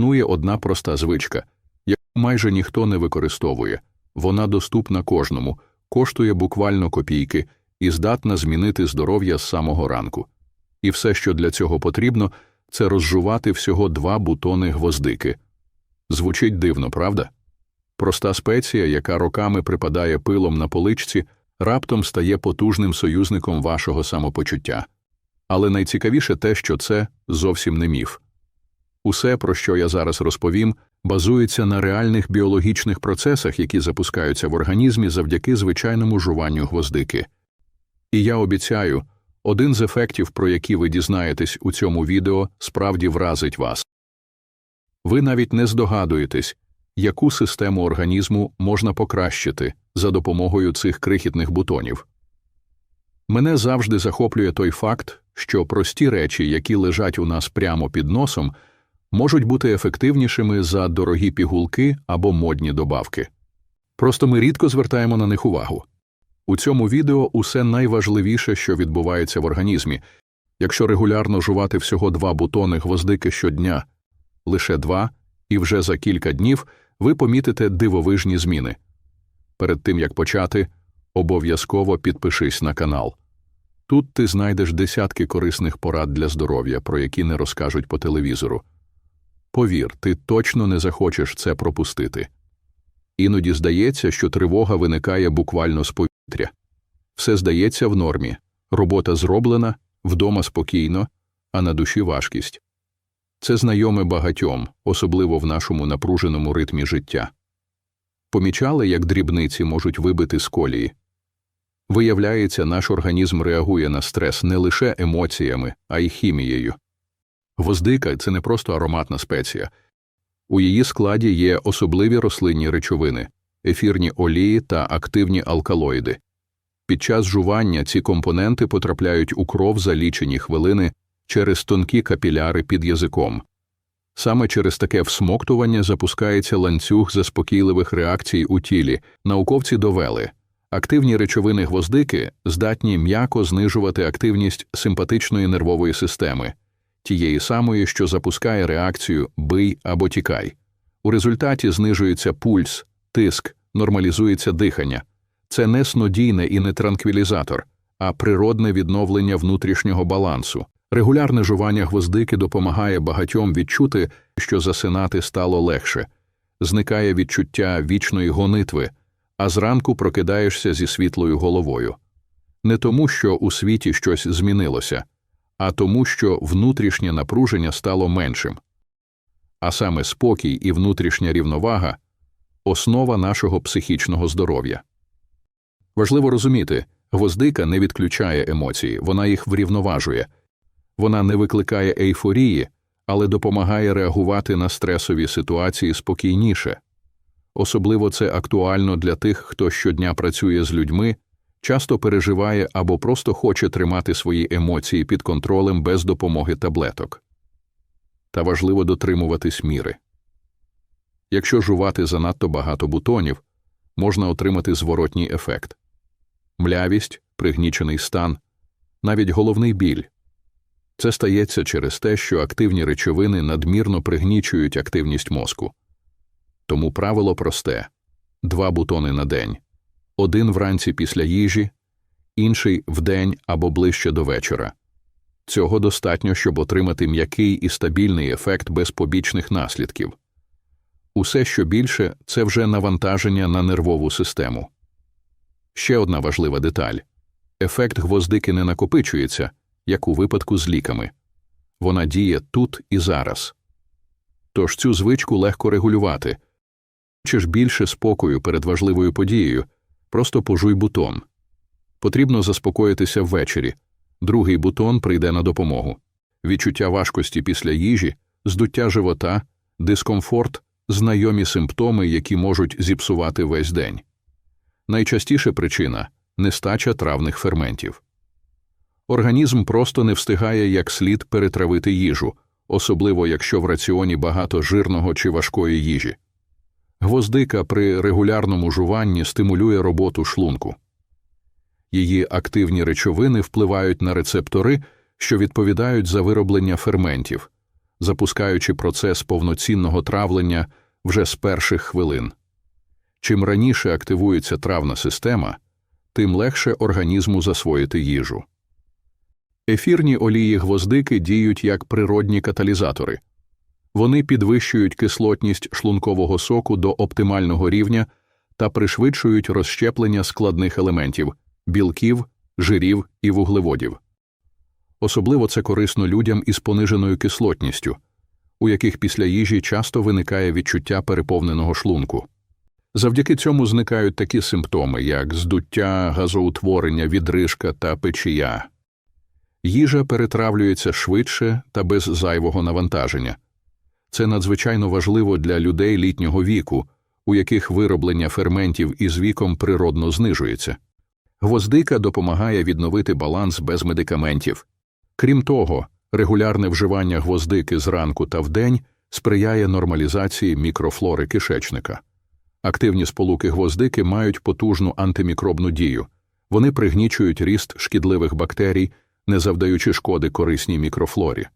Існує одна проста звичка, яку майже ніхто не використовує. Вона доступна кожному, коштує буквально копійки і здатна змінити здоров'я з самого ранку. І все, що для цього потрібно, це розжувати всього два бутони гвоздики. Звучить дивно, правда? Проста спеція, яка роками припадає пилом на поличці, раптом стає потужним союзником вашого самопочуття. Але найцікавіше те, що це зовсім не міф. Усе, про що я зараз розповім, базується на реальних біологічних процесах, які запускаються в організмі завдяки звичайному жуванню гвоздики. І я обіцяю, один з ефектів, про які ви дізнаєтесь у цьому відео, справді вразить вас. Ви навіть не здогадуєтесь, яку систему організму можна покращити за допомогою цих крихітних бутонів. Мене завжди захоплює той факт, що прості речі, які лежать у нас прямо під носом, можуть бути ефективнішими за дорогі пігулки або модні добавки. Просто ми рідко звертаємо на них увагу. У цьому відео усе найважливіше, що відбувається в організмі. Якщо регулярно жувати всього два бутони гвоздики щодня, лише два, і вже за кілька днів ви помітите дивовижні зміни. Перед тим як почати, обов'язково підпишись на канал. Тут ти знайдеш десятки корисних порад для здоров'я, про які не розкажуть по телевізору. Повір, ти точно не захочеш це пропустити. Іноді здається, що тривога виникає буквально з повітря. Все здається в нормі, робота зроблена, вдома спокійно, а на душі важкість. Це знайоме багатьом, особливо в нашому напруженому ритмі життя. Помічали, як дрібниці можуть вибити з колії. Виявляється, наш організм реагує на стрес не лише емоціями, а й хімією. Гвоздика це не просто ароматна спеція. У її складі є особливі рослинні речовини, ефірні олії та активні алкалоїди. Під час жування ці компоненти потрапляють у кров за лічені хвилини через тонкі капіляри під язиком. Саме через таке всмоктування запускається ланцюг заспокійливих реакцій у тілі. Науковці довели, активні речовини гвоздики здатні м'яко знижувати активність симпатичної нервової системи, тієї самої, що запускає реакцію бий або тікай. У результаті знижується пульс, тиск, нормалізується дихання. Це не снодійне і не транквілізатор, а природне відновлення внутрішнього балансу. Регулярне жування гвоздики допомагає багатьом відчути, що засинати стало легше, зникає відчуття вічної гонитви, а зранку прокидаєшся зі світлою головою. Не тому, що у світі щось змінилося, а тому, що внутрішнє напруження стало меншим. А саме спокій і внутрішня рівновага основа нашого психічного здоров'я. Важливо розуміти, гвоздика не відключає емоції, вона їх врівноважує. Вона не викликає ейфорії, але допомагає реагувати на стресові ситуації спокійніше. Особливо це актуально для тих, хто щодня працює з людьми, часто переживає або просто хоче тримати свої емоції під контролем без допомоги таблеток. Та важливо дотримуватись міри. Якщо жувати занадто багато бутонів, можна отримати зворотній ефект млявість, пригнічений стан, навіть головний біль. Це стається через те, що активні речовини надмірно пригнічують активність мозку. Тому правило просте два бутони на день один вранці після їжі, інший вдень або ближче до вечора. Цього достатньо, щоб отримати м'який і стабільний ефект без побічних наслідків. Усе, що більше, це вже навантаження на нервову систему. Ще одна важлива деталь ефект гвоздики не накопичується як у випадку з ліками. Вона діє тут і зараз. Тож цю звичку легко регулювати. Чи ж більше спокою перед важливою подією, просто пожуй бутон. Потрібно заспокоїтися ввечері. Другий бутон прийде на допомогу. Відчуття важкості після їжі, здуття живота, дискомфорт, знайомі симптоми, які можуть зіпсувати весь день. Найчастіша причина нестача травних ферментів. Організм просто не встигає як слід перетравити їжу, особливо якщо в раціоні багато жирного чи важкої їжі. Гвоздика при регулярному жуванні стимулює роботу шлунку. Її активні речовини впливають на рецептори, що відповідають за вироблення ферментів. запускаючи процес повноцінного травлення вже з перших хвилин. Чим раніше активується травна система, тим легше організму засвоїти їжу. Ефірні олії гвоздики діють як природні каталізатори. Вони підвищують кислотність шлункового соку до оптимального рівня та пришвидшують розщеплення складних елементів білків, жирів і вуглеводів. Особливо це корисно людям із пониженою кислотністю, у яких після їжі часто виникає відчуття переповненого шлунку. Завдяки цьому зникають такі симптоми, як здуття, газоутворення, відрижка та печія. Їжа перетравлюється швидше та без зайвого навантаження. Це надзвичайно важливо для людей літнього віку, у яких вироблення ферментів із віком природно знижується. Гвоздика допомагає відновити баланс без медикаментів. Крім того, регулярне вживання гвоздики зранку та вдень сприяє нормалізації мікрофлори кишечника. Активні сполуки гвоздики мають потужну антимікробну дію. Вони пригнічують ріст шкідливих бактерій, не завдаючи шкоди корисній мікрофлорі.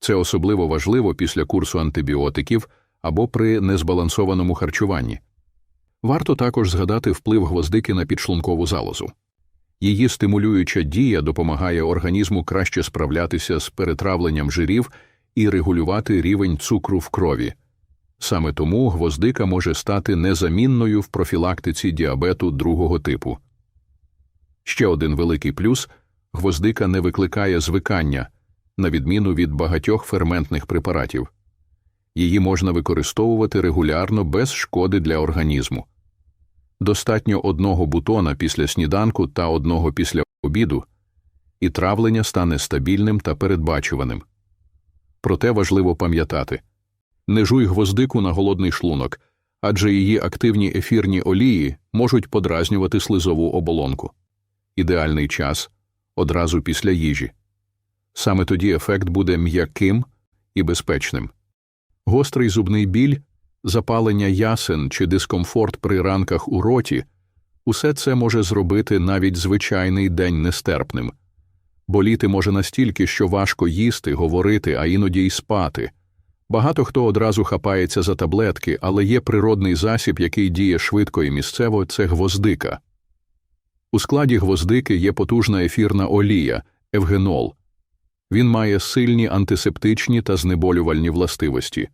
Це особливо важливо після курсу антибіотиків або при незбалансованому харчуванні. Варто також згадати вплив гвоздики на підшлункову залозу. Її стимулююча дія допомагає організму краще справлятися з перетравленням жирів і регулювати рівень цукру в крові. Саме тому гвоздика може стати незамінною в профілактиці діабету другого типу. Ще один великий плюс гвоздика не викликає звикання, на відміну від багатьох ферментних препаратів. Її можна використовувати регулярно без шкоди для організму. Достатньо одного бутона після сніданку та одного після обіду, і травлення стане стабільним та передбачуваним. Проте важливо пам'ятати не жуй гвоздику на голодний шлунок, адже її активні ефірні олії можуть подразнювати слизову оболонку. Ідеальний час одразу після їжі. Саме тоді ефект буде м'яким і безпечним. Гострий зубний біль, запалення ясен чи дискомфорт при ранках у роті усе це може зробити навіть звичайний день нестерпним. Боліти може настільки, що важко їсти, говорити, а іноді й спати. Багато хто одразу хапається за таблетки, але є природний засіб, який діє швидко і місцево це гвоздика. У складі гвоздики є потужна ефірна олія евгенол. Він має сильні антисептичні та знеболювальні властивості.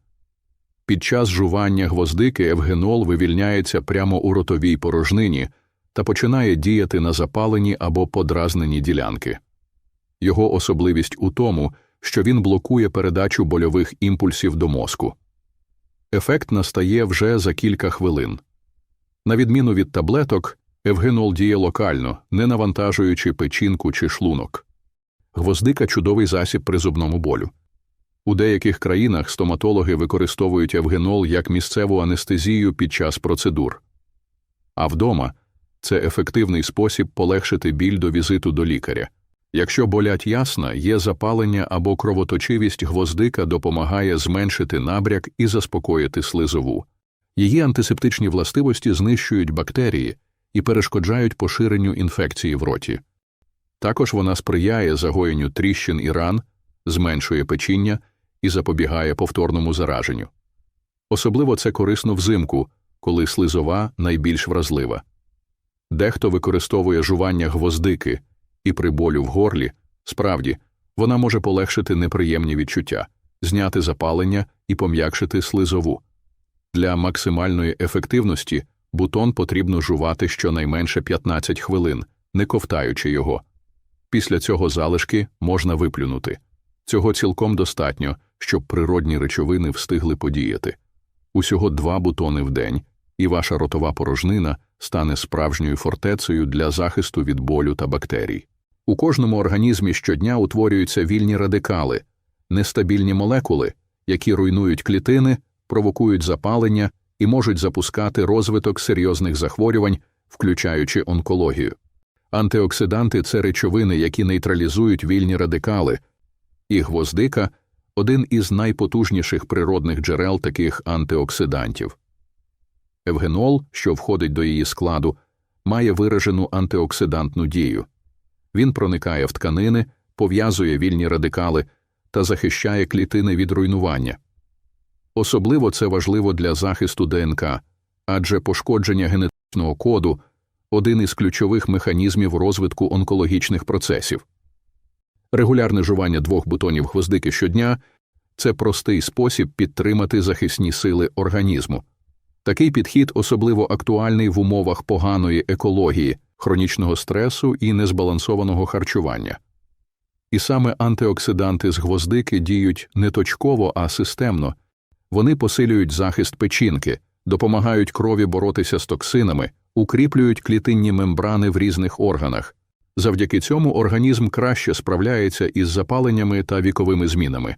Під час жування гвоздики евгенол вивільняється прямо у ротовій порожнині та починає діяти на запалені або подразнені ділянки. Його особливість у тому, що він блокує передачу больових імпульсів до мозку. Ефект настає вже за кілька хвилин. На відміну від таблеток, евгенол діє локально, не навантажуючи печінку чи шлунок. Гвоздика чудовий засіб при зубному болю. У деяких країнах стоматологи використовують евгенол як місцеву анестезію під час процедур. А вдома це ефективний спосіб полегшити біль до візиту до лікаря. Якщо болять ясна, є запалення або кровоточивість, гвоздика допомагає зменшити набряк і заспокоїти слизову. Її антисептичні властивості знищують бактерії і перешкоджають поширенню інфекції в роті. Також вона сприяє загоєнню тріщин і ран, зменшує печіння і запобігає повторному зараженню. Особливо це корисно взимку, коли слизова найбільш вразлива. Дехто використовує жування гвоздики і при болю в горлі, справді, вона може полегшити неприємні відчуття, зняти запалення і пом'якшити слизову. Для максимальної ефективності бутон потрібно жувати щонайменше 15 хвилин, не ковтаючи його. Після цього залишки можна виплюнути. Цього цілком достатньо, щоб природні речовини встигли подіяти. Усього два бутони в день, і ваша ротова порожнина стане справжньою фортецею для захисту від болю та бактерій. У кожному організмі щодня утворюються вільні радикали, нестабільні молекули, які руйнують клітини, провокують запалення і можуть запускати розвиток серйозних захворювань, включаючи онкологію. Антиоксиданти це речовини, які нейтралізують вільні радикали, і гвоздика один із найпотужніших природних джерел таких антиоксидантів. Евгенол, що входить до її складу, має виражену антиоксидантну дію. Він проникає в тканини, пов'язує вільні радикали та захищає клітини від руйнування. Особливо це важливо для захисту ДНК, адже пошкодження генетичного коду один із ключових механізмів розвитку онкологічних процесів. Регулярне жування двох бутонів гвоздики щодня це простий спосіб підтримати захисні сили організму. Такий підхід особливо актуальний в умовах поганої екології, хронічного стресу і незбалансованого харчування. І саме антиоксиданти з гвоздики діють не точково, а системно. Вони посилюють захист печінки, допомагають крові боротися з токсинами, укріплюють клітинні мембрани в різних органах. Завдяки цьому організм краще справляється із запаленнями та віковими змінами.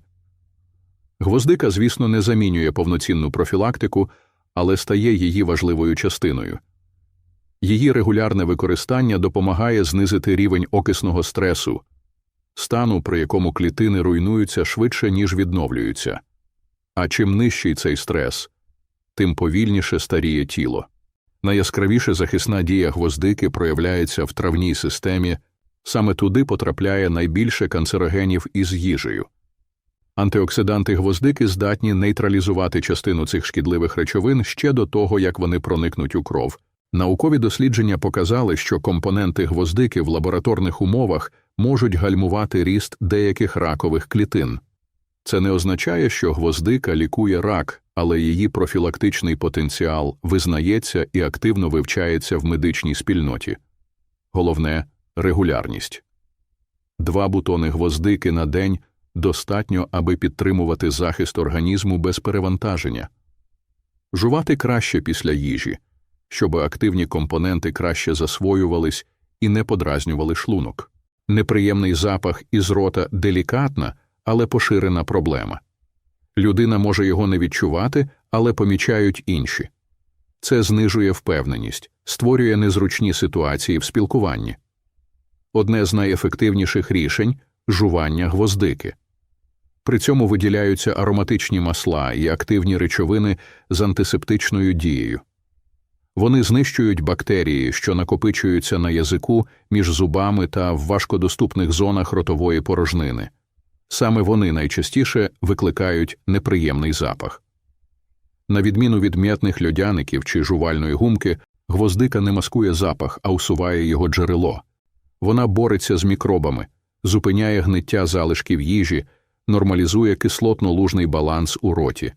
Гвоздика, звісно, не замінює повноцінну профілактику, але стає її важливою частиною. Її регулярне використання допомагає знизити рівень окисного стресу, стану, при якому клітини руйнуються швидше, ніж відновлюються. А чим нижчий цей стрес, тим повільніше старіє тіло. Найяскравіше захисна дія гвоздики проявляється в травній системі, саме туди потрапляє найбільше канцерогенів із їжею. Антиоксиданти гвоздики здатні нейтралізувати частину цих шкідливих речовин ще до того, як вони проникнуть у кров. Наукові дослідження показали, що компоненти гвоздики в лабораторних умовах можуть гальмувати ріст деяких ракових клітин. Це не означає, що гвоздика лікує рак, але її профілактичний потенціал визнається і активно вивчається в медичній спільноті. Головне регулярність. Два бутони гвоздики на день достатньо, аби підтримувати захист організму без перевантаження, жувати краще після їжі, щоб активні компоненти краще засвоювались і не подразнювали шлунок. Неприємний запах із рота делікатна, але поширена проблема. Людина може його не відчувати, але помічають інші. Це знижує впевненість, створює незручні ситуації в спілкуванні. Одне з найефективніших рішень жування гвоздики. При цьому виділяються ароматичні масла і активні речовини з антисептичною дією. Вони знищують бактерії, що накопичуються на язику між зубами та в важкодоступних зонах ротової порожнини. Саме вони найчастіше викликають неприємний запах. На відміну від м'ятних льодяників чи жувальної гумки, гвоздика не маскує запах, а усуває його джерело. Вона бореться з мікробами, зупиняє гниття залишків їжі, нормалізує кислотно-лужний баланс у роті.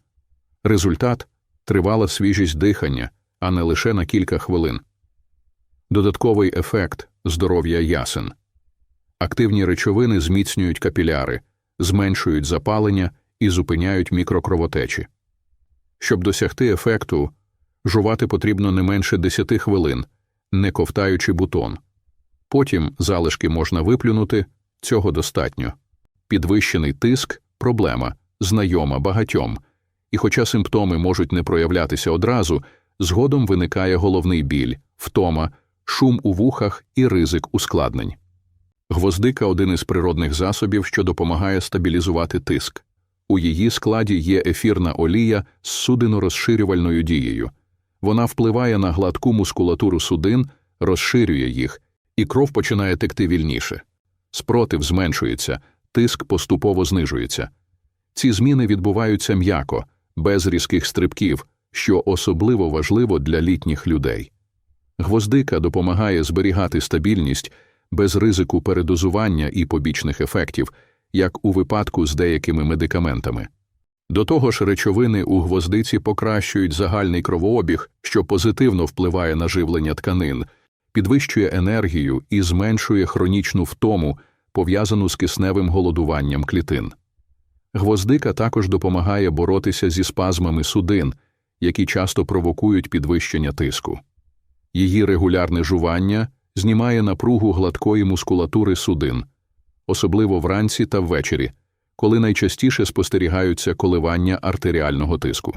Результат тривала свіжість дихання, а не лише на кілька хвилин. Додатковий ефект здоров'я ясен. Активні речовини зміцнюють капіляри, зменшують запалення і зупиняють мікрокровотечі. Щоб досягти ефекту, жувати потрібно не менше 10 хвилин, не ковтаючи бутон. Потім залишки можна виплюнути, цього достатньо. Підвищений тиск проблема, знайома багатьом, і хоча симптоми можуть не проявлятися одразу, згодом виникає головний біль, втома, шум у вухах і ризик ускладнень. Гвоздика один із природних засобів, що допомагає стабілізувати тиск. У її складі є ефірна олія з судинорозширювальною дією. Вона впливає на гладку мускулатуру судин, розширює їх, і кров починає текти вільніше. Спротив зменшується, тиск поступово знижується. Ці зміни відбуваються м'яко, без різких стрибків, що особливо важливо для літніх людей. Гвоздика допомагає зберігати стабільність без ризику передозування і побічних ефектів, як у випадку з деякими медикаментами. До того ж, речовини у гвоздиці покращують загальний кровообіг, що позитивно впливає на живлення тканин, підвищує енергію і зменшує хронічну втому, пов'язану з кисневим голодуванням клітин. Гвоздика також допомагає боротися зі спазмами судин, які часто провокують підвищення тиску. Її регулярне жування знімає напругу гладкої мускулатури судин, особливо вранці та ввечері, коли найчастіше спостерігаються коливання артеріального тиску.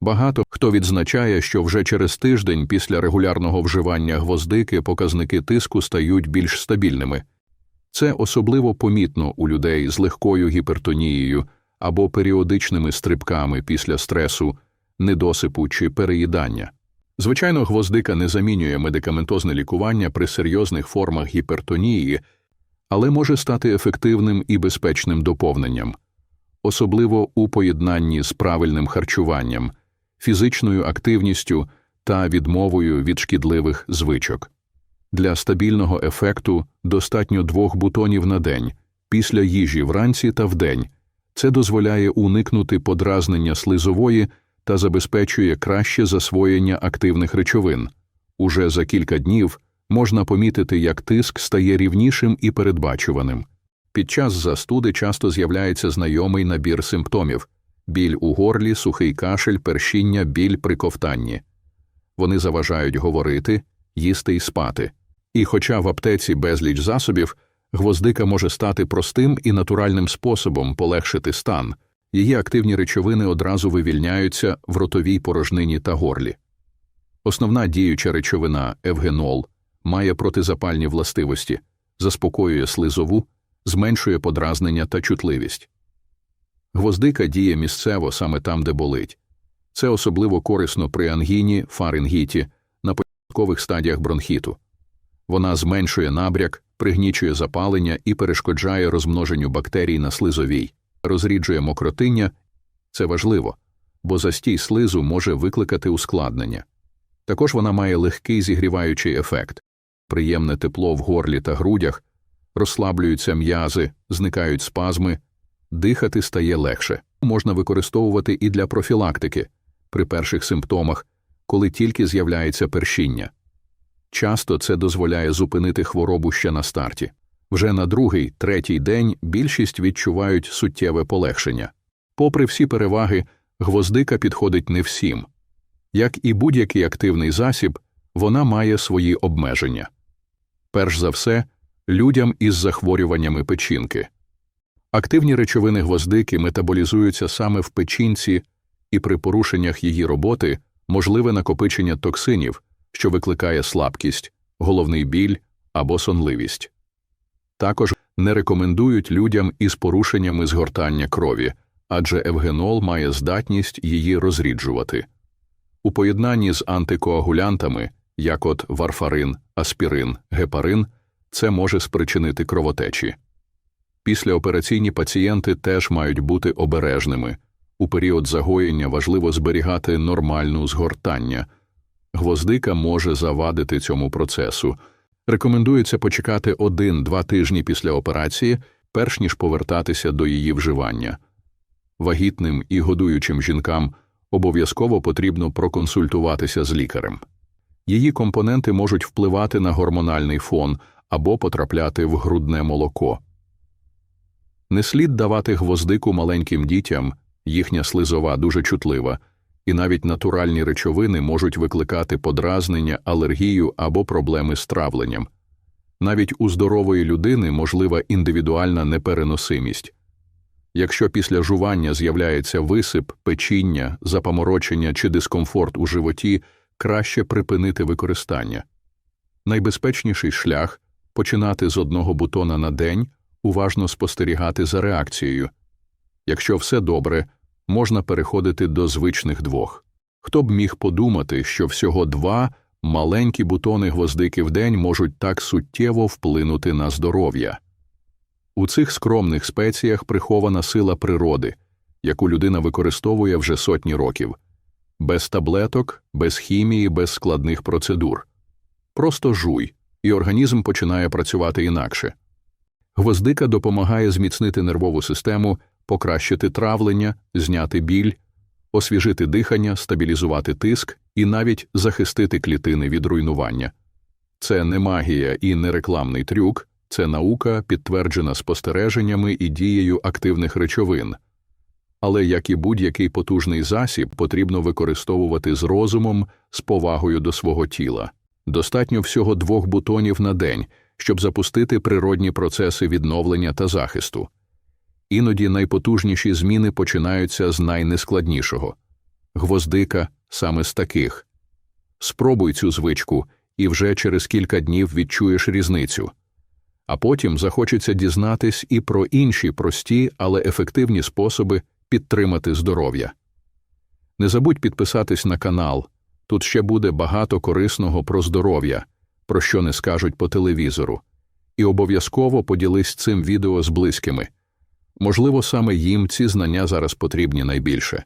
Багато хто відзначає, що вже через тиждень після регулярного вживання гвоздики показники тиску стають більш стабільними. Це особливо помітно у людей з легкою гіпертонією або періодичними стрибками після стресу, недосипу чи переїдання. Звичайно, гвоздика не замінює медикаментозне лікування при серйозних формах гіпертонії, але може стати ефективним і безпечним доповненням, особливо у поєднанні з правильним харчуванням, фізичною активністю та відмовою від шкідливих звичок. Для стабільного ефекту достатньо двох бутонів на день після їжі вранці та вдень. Це дозволяє уникнути подразнення слизової та забезпечує краще засвоєння активних речовин. Уже за кілька днів можна помітити, як тиск стає рівнішим і передбачуваним. Під час застуди часто з'являється знайомий набір симптомів біль у горлі, сухий кашель, першіння, біль при ковтанні. Вони заважають говорити, їсти і спати. І хоча в аптеці безліч засобів, гвоздика може стати простим і натуральним способом полегшити стан, її активні речовини одразу вивільняються в ротовій порожнині та горлі. Основна діюча речовина евгенол має протизапальні властивості, заспокоює слизову, зменшує подразнення та чутливість. Гвоздика діє місцево саме там, де болить. Це особливо корисно при ангіні, фарингіті, на початкових стадіях бронхіту. Вона зменшує набряк, пригнічує запалення і перешкоджає розмноженню бактерій на слизовій, розріджує мокротиння. Це важливо, бо застій слизу може викликати ускладнення. Також вона має легкий зігріваючий ефект приємне тепло в горлі та грудях, розслаблюються м'язи, зникають спазми, дихати стає легше. Можна використовувати і для профілактики при перших симптомах, коли тільки з'являється першіння. Часто це дозволяє зупинити хворобу ще на старті. Вже на другий, третій день більшість відчувають суттєве полегшення. Попри всі переваги, гвоздика підходить не всім. Як і будь-який активний засіб, вона має свої обмеження. Перш за все, людям із захворюваннями печінки. Активні речовини гвоздики метаболізуються саме в печінці, і при порушеннях її роботи можливе накопичення токсинів, що викликає слабкість, головний біль або сонливість. Також не рекомендують людям із порушеннями згортання крові, адже евгенол має здатність її розріджувати. У поєднанні з антикоагулянтами, як от варфарин, аспірин, гепарин, це може спричинити кровотечі. Післяопераційні пацієнти теж мають бути обережними. У період загоєння важливо зберігати нормальну згортання. Гвоздика може завадити цьому процесу. Рекомендується почекати один-два тижні після операції, перш ніж повертатися до її вживання. Вагітним і годуючим жінкам обов'язково потрібно проконсультуватися з лікарем. Її компоненти можуть впливати на гормональний фон або потрапляти в грудне молоко. Не слід давати гвоздику маленьким дітям, їхня слизова дуже чутлива, і навіть натуральні речовини можуть викликати подразнення, алергію або проблеми з травленням. Навіть у здорової людини можлива індивідуальна непереносимість. Якщо після жування з'являється висип, печіння, запаморочення чи дискомфорт у животі, краще припинити використання. Найбезпечніший шлях починати з одного бутона на день, уважно спостерігати за реакцією. Якщо все добре, можна переходити до звичних двох. Хто б міг подумати, що всього два маленькі бутони гвоздики в день можуть так суттєво вплинути на здоров'я. У цих скромних спеціях прихована сила природи, яку людина використовує вже сотні років, без таблеток, без хімії, без складних процедур. Просто жуй, і організм починає працювати інакше. Гвоздика допомагає зміцнити нервову систему, покращити травлення, зняти біль, освіжити дихання, стабілізувати тиск і навіть захистити клітини від руйнування. Це не магія і не рекламний трюк, це наука, підтверджена спостереженнями і дією активних речовин. Але, як і будь-який потужний засіб, потрібно використовувати з розумом, з повагою до свого тіла. Достатньо всього двох бутонів на день, щоб запустити природні процеси відновлення та захисту. Іноді найпотужніші зміни починаються з найнескладнішого гвоздика саме з таких. Спробуй цю звичку, і вже через кілька днів відчуєш різницю. А потім захочеться дізнатись і про інші прості, але ефективні способи підтримати здоров'я. Не забудь підписатись на канал. Тут ще буде багато корисного про здоров'я, про що не скажуть по телевізору. і обов'язково поділись цим відео з близькими. Можливо, саме їм ці знання зараз потрібні найбільше.